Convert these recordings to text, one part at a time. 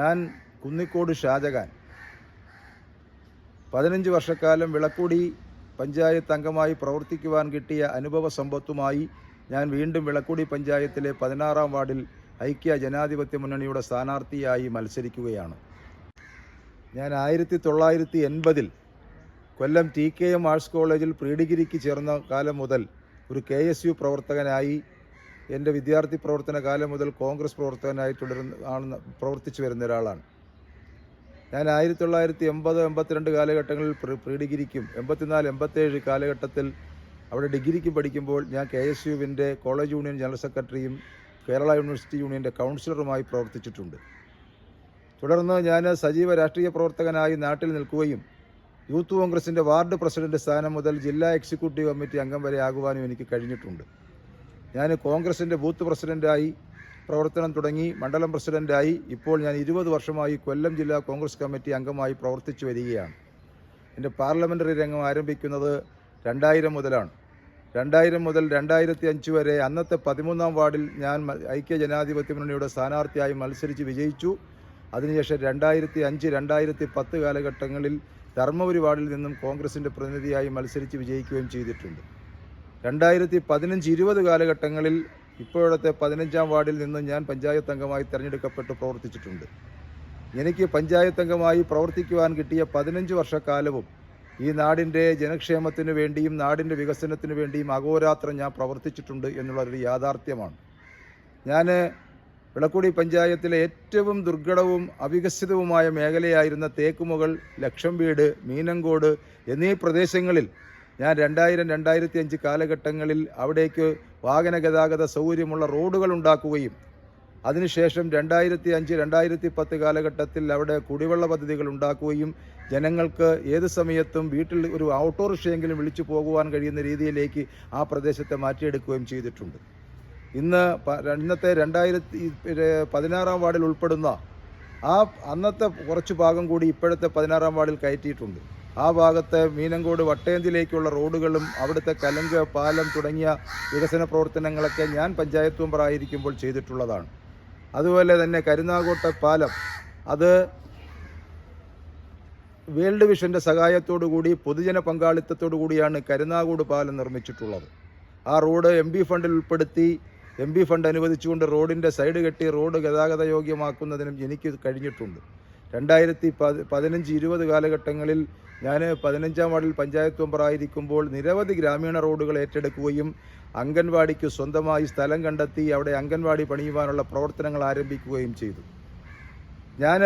ഞാൻ കുന്നിക്കോട് ഷാജഹാൻ. പതിനഞ്ച് വർഷക്കാലം വിളക്കുടി പഞ്ചായത്ത് അംഗമായി പ്രവർത്തിക്കുവാൻ കിട്ടിയ അനുഭവ സമ്പത്തുമായി ഞാൻ വീണ്ടും വിളക്കുടി പഞ്ചായത്തിലെ പതിനാറാം വാർഡിൽ ഐക്യ ജനാധിപത്യ മുന്നണിയുടെ സ്ഥാനാർത്ഥിയായി മത്സരിക്കുകയാണ്. ഞാൻ ആയിരത്തി തൊള്ളായിരത്തി എൺപതിൽ Kollam T K M arts കോളേജിൽ പ്രീഡിഗ്രിക്ക് ചേർന്ന കാലം മുതൽ ഒരു കെ എസ് യു പ്രവർത്തകനായി എന്റെ വിദ്യാർത്ഥി പ്രവർത്തന കാലം മുതൽ കോൺഗ്രസ് പ്രവർത്തകനായി തുടരുന്ന ആണെന്ന് പ്രവർത്തിച്ചു വരുന്ന ഒരാളാണ്. ഞാൻ ആയിരത്തി തൊള്ളായിരത്തി എൺപത് എൺപത്തിരണ്ട് കാലഘട്ടങ്ങളിൽ പ്രീ ഡിഗ്രിക്കും എൺപത്തിനാല് എൺപത്തേഴ് കാലഘട്ടത്തിൽ അവിടെ ഡിഗ്രിക്ക് പഠിക്കുമ്പോൾ ഞാൻ കെ എസ് യുവിന്റെ കോളേജ് യൂണിയൻ ജനറൽ സെക്രട്ടറിയും കേരള യൂണിവേഴ്സിറ്റി യൂണിയന്റെ കൗൺസിലറുമായി പ്രവർത്തിച്ചിട്ടുണ്ട്. തുടർന്ന് ഞാൻ സജീവ രാഷ്ട്രീയ പ്രവർത്തകനായി നാട്ടിൽ നിൽക്കുകയും യൂത്ത് കോൺഗ്രസിന്റെ വാർഡ് പ്രസിഡന്റ് സ്ഥാനം മുതൽ ജില്ലാ എക്സിക്യൂട്ടീവ് കമ്മിറ്റി അംഗം വരെ ആകുവാനും എനിക്ക് കഴിഞ്ഞിട്ടുണ്ട്. ഞാൻ കോൺഗ്രസിന്റെ ബൂത്ത് പ്രസിഡന്റായി പ്രവർത്തനം തുടങ്ങി മണ്ഡലം പ്രസിഡന്റായി ഇപ്പോൾ ഞാൻ ഇരുപത് വർഷമായി കൊല്ലം ജില്ലാ കോൺഗ്രസ് കമ്മിറ്റി അംഗമായി പ്രവർത്തിച്ചു വരികയാണ്. എന്റെ പാർലമെന്ററി രംഗം ആരംഭിക്കുന്നത് രണ്ടായിരം മുതലാണ്. രണ്ടായിരം മുതൽ രണ്ടായിരത്തി അഞ്ച് വരെ അന്നത്തെ പതിമൂന്നാം വാർഡിൽ ഞാൻ ഐക്യ ജനാധിപത്യ മുന്നണിയുടെ സ്ഥാനാർത്ഥിയായി മത്സരിച്ച് വിജയിച്ചു. അതിനുശേഷം രണ്ടായിരത്തി അഞ്ച് രണ്ടായിരത്തി പത്ത് കാലഘട്ടങ്ങളിൽ ധർമ്മപുരി വാർഡിൽ നിന്നും കോൺഗ്രസിന്റെ പ്രതിനിധിയായി മത്സരിച്ച് വിജയിക്കുകയും ചെയ്തിട്ടുണ്ട്. രണ്ടായിരത്തി പതിനഞ്ച് ഇരുപത് കാലഘട്ടങ്ങളിൽ ഇപ്പോഴത്തെ പതിനഞ്ചാം വാർഡിൽ നിന്ന് ഞാൻ പഞ്ചായത്ത് അംഗമായി തിരഞ്ഞെടുക്കപ്പെട്ട് പ്രവർത്തിച്ചിട്ടുണ്ട്. എനിക്ക് പഞ്ചായത്ത് അംഗമായി പ്രവർത്തിക്കുവാൻ കിട്ടിയ പതിനഞ്ച് വർഷക്കാലവും ഈ നാടിന്റെ ജനക്ഷേമത്തിന് വേണ്ടിയും നാടിന്റെ വികസനത്തിന് വേണ്ടിയും അഹോരാത്രം ഞാൻ പ്രവർത്തിച്ചിട്ടുണ്ട് എന്നുള്ളൊരു യാഥാർത്ഥ്യമാണ്. ഞാൻ വിളക്കുടി പഞ്ചായത്തിലെ ഏറ്റവും ദുർഘടവും അവികസിതവുമായ മേഖലയായിരുന്ന തേക്കുമുകൾ ലക്ഷംവീട് മീനങ്കോട് എന്നീ പ്രദേശങ്ങളിൽ ഞാൻ രണ്ടായിരം രണ്ടായിരത്തി അഞ്ച് കാലഘട്ടങ്ങളിൽ അവിടേക്ക് വാഹന ഗതാഗത സൗകര്യമുള്ള റോഡുകൾ ഉണ്ടാക്കുകയും അതിനുശേഷം രണ്ടായിരത്തി അഞ്ച് രണ്ടായിരത്തി പത്ത് കാലഘട്ടത്തിൽ അവിടെ കുടിവെള്ള പദ്ധതികൾ ഉണ്ടാക്കുകയും ജനങ്ങൾക്ക് ഏത് സമയത്തും വീട്ടിൽ ഒരു ഓട്ടോറിക്ഷയെങ്കിലും വിളിച്ചു പോകുവാൻ കഴിയുന്ന രീതിയിലേക്ക് ആ പ്രദേശത്തെ മാറ്റിയെടുക്കുകയും ചെയ്തിട്ടുണ്ട്. ഇന്ന് ഇന്നത്തെ രണ്ടായിരത്തി പതിനാറാം വാർഡിൽ ഉൾപ്പെടുന്ന ആ അന്നത്തെ കുറച്ച് ഭാഗം കൂടി ഇപ്പോഴത്തെ പതിനാറാം വാർഡിൽ കയറ്റിയിട്ടുണ്ട്. ആ ഭാഗത്തെ മീനങ്കോട് വട്ടയന്തിലേക്കുള്ള റോഡുകളും അവിടുത്തെ കലങ്ക് പാലം തുടങ്ങിയ വികസന പ്രവർത്തനങ്ങളൊക്കെ ഞാൻ പഞ്ചായത്ത് മെമ്പറായിരിക്കുമ്പോൾ ചെയ്തിട്ടുള്ളതാണ്. അതുപോലെ തന്നെ കരുനാഗോട്ടെ പാലം അത് വേൾഡ് വിഷന്റെ സഹായത്തോടു കൂടി പൊതുജന പങ്കാളിത്തത്തോടു കൂടിയാണ് കരുനാഗോട് പാലം നിർമ്മിച്ചിട്ടുള്ളത്. ആ റോഡ് എം ബി ഫണ്ടിൽ ഉൾപ്പെടുത്തി എം ബി ഫണ്ട് അനുവദിച്ചുകൊണ്ട് റോഡിന്റെ സൈഡ് കെട്ടി റോഡ് ഗതാഗത യോഗ്യമാക്കുന്നതിനും എനിക്ക് കഴിഞ്ഞിട്ടുണ്ട്. രണ്ടായിരത്തി പതി പതിനഞ്ച് ഇരുപത് കാലഘട്ടങ്ങളിൽ ഞാൻ പതിനഞ്ചാം വാർഡിൽ പഞ്ചായത്ത് മെമ്പറായിരിക്കുമ്പോൾ നിരവധി ഗ്രാമീണ റോഡുകൾ ഏറ്റെടുക്കുകയും അംഗൻവാടിക്ക് സ്വന്തമായി സ്ഥലം കണ്ടെത്തി അവിടെ അംഗൻവാടി പണിയുവാനുള്ള പ്രവർത്തനങ്ങൾ ആരംഭിക്കുകയും ചെയ്തു. ഞാൻ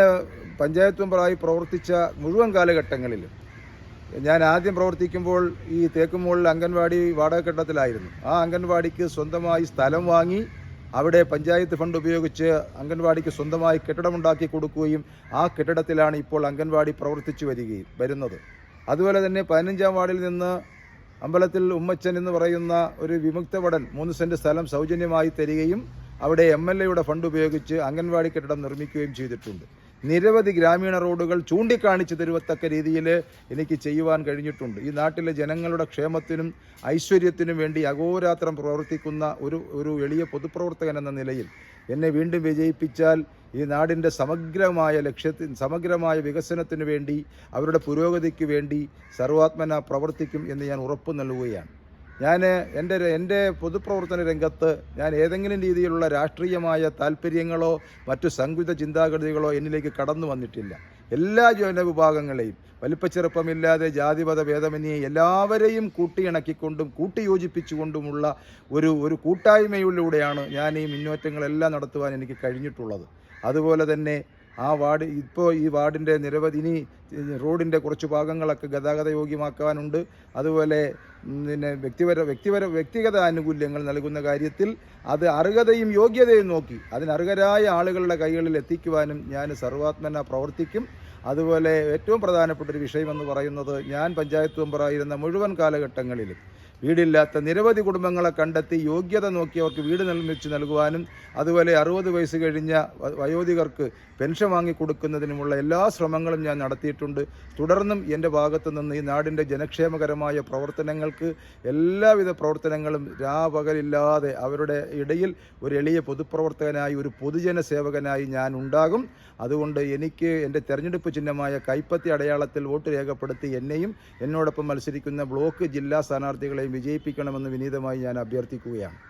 പഞ്ചായത്ത് മെമ്പറായി പ്രവർത്തിച്ച മുഴുവൻ കാലഘട്ടങ്ങളിലും ഞാൻ ആദ്യം പ്രവർത്തിക്കുമ്പോൾ ഈ തേക്കുമുകളിൽ അംഗൻവാടി വാടകക്കെട്ടത്തിലായിരുന്നു. ആ അംഗൻവാടിക്ക് സ്വന്തമായി സ്ഥലം വാങ്ങി അവിടെ പഞ്ചായത്ത് ഫണ്ട് ഉപയോഗിച്ച് അംഗൻവാടിക്ക് സ്വന്തമായി കെട്ടിടമുണ്ടാക്കി കൊടുക്കുകയും ആ കെട്ടിടത്തിലാണ് ഇപ്പോൾ അംഗൻവാടി പ്രവർത്തിച്ചു വരികയും വരുന്നത്. അതുപോലെ തന്നെ പതിനഞ്ചാം വാർഡിൽ നിന്ന് അമ്പലത്തിൽ ഉമ്മച്ചൻ എന്ന് പറയുന്ന ഒരു വിമുക്ത വടൻ മൂന്ന് സെന്റ് സ്ഥലം സൗജന്യമായി തരികയും അവിടെ എം എൽ എയുടെ ഫണ്ട് ഉപയോഗിച്ച് അംഗൻവാടി കെട്ടിടം നിർമ്മിക്കുകയും ചെയ്തിട്ടുണ്ട്. നിരവധി ഗ്രാമീണ റോഡുകൾ ചൂണ്ടിക്കാണിച്ചു തരുവത്തക്ക രീതിയിൽ എനിക്ക് ചെയ്യുവാൻ കഴിഞ്ഞിട്ടുണ്ട്. ഈ നാട്ടിലെ ജനങ്ങളുടെ ക്ഷേമത്തിനും ഐശ്വര്യത്തിനും വേണ്ടി അഹോരാത്രം പ്രവർത്തിക്കുന്ന ഒരു ഒരു എളിയ പൊതുപ്രവർത്തകൻ എന്ന നിലയിൽ എന്നെ വീണ്ടും വിജയിപ്പിച്ചാൽ ഈ നാടിന്റെ സമഗ്രമായ ലക്ഷ്യത്തിന് സമഗ്രമായ വികസനത്തിന് വേണ്ടി അവരുടെ പുരോഗതിക്ക് വേണ്ടി സർവാത്മന പ്രവർത്തിക്കും എന്ന് ഞാൻ ഉറപ്പു നൽകുകയാണ് ഞാൻ എന്റെ എന്റെ പൊതുപ്രവർത്തന രംഗത്ത് ഞാൻ ഏതെങ്കിലും രീതിയിലുള്ള രാഷ്ട്രീയമായ താല്പര്യങ്ങളോ മറ്റു സംഗീത ചിന്താഗതികളോ എന്നിലേക്ക് കടന്നു വന്നിട്ടില്ല. എല്ലാ ജനവിഭാഗങ്ങളെയും വലിപ്പച്ചെറുപ്പമില്ലാതെ ജാതിപത ഭേദമന്യെ എല്ലാവരെയും കൂട്ടിയിണക്കിക്കൊണ്ടും കൂട്ടിയോജിപ്പിച്ചുകൊണ്ടുമുള്ള ഒരു ഒരു കൂട്ടായ്മയിലൂടെയാണ് ഞാൻ ഈ മുന്നേറ്റങ്ങളെല്ലാം നടത്തുവാൻ എനിക്ക് കഴിഞ്ഞിട്ടുള്ളത്. അതുപോലെ തന്നെ ആ വാർഡ് ഇപ്പോൾ ഈ വാർഡിന്റെ നിരവധി ഇനി റോഡിന്റെ കുറച്ച് ഭാഗങ്ങളൊക്കെ ഗതാഗത യോഗ്യമാക്കാനുണ്ട്. അതുപോലെ പിന്നെ വ്യക്തിപര വ്യക്തിപര വ്യക്തിഗത ആനുകൂല്യങ്ങൾ നൽകുന്ന കാര്യത്തിൽ അത് അർഹതയും യോഗ്യതയും നോക്കി അതിനർഹരായ ആളുകളുടെ കൈകളിൽ എത്തിക്കുവാനും ഞാൻ സർവാത്മന പ്രവർത്തിക്കും. അതുപോലെ ഏറ്റവും പ്രധാനപ്പെട്ട ഒരു വിഷയമെന്ന് പറയുന്നത് ഞാൻ പഞ്ചായത്ത് മെമ്പറായിരുന്ന മുഴുവൻ കാലഘട്ടങ്ങളിലും വീടില്ലാത്ത നിരവധി കുടുംബങ്ങളെ കണ്ടെത്തി യോഗ്യത നോക്കിയവർക്ക് വീട് നിർമ്മിച്ച് നൽകുവാനും അതുപോലെ അറുപത് വയസ്സ് കഴിഞ്ഞ വയോധികർക്ക് പെൻഷൻ വാങ്ങിക്കൊടുക്കുന്നതിനുമുള്ള എല്ലാ ശ്രമങ്ങളും ഞാൻ നടത്തിയിട്ടുണ്ട്. തുടർന്നും എന്റെ ഭാഗത്തു നിന്ന് ഈ നാടിന്റെ ജനക്ഷേമകരമായ പ്രവർത്തനങ്ങൾക്ക് എല്ലാവിധ പ്രവർത്തനങ്ങളും രാപകലില്ലാതെ അവരുടെ ഇടയിൽ ഒരു എളിയ പൊതുപ്രവർത്തകനായി ഒരു പൊതുജന സേവകനായി ഞാൻ ഉണ്ടാകും. അതുകൊണ്ട് എനിക്ക് എന്റെ തെരഞ്ഞെടുപ്പ് ചിഹ്നമായ കൈപ്പത്തി അടയാളത്തിൽ വോട്ട് രേഖപ്പെടുത്തി എന്നെയും എന്നോടൊപ്പം മത്സരിക്കുന്ന ബ്ലോക്ക് ജില്ലാ സ്ഥാനാർത്ഥികളെയും വിജയിപ്പിക്കണമെന്ന് വിനീതമായി ഞാൻ അഭ്യർത്ഥിക്കുകയാണ്.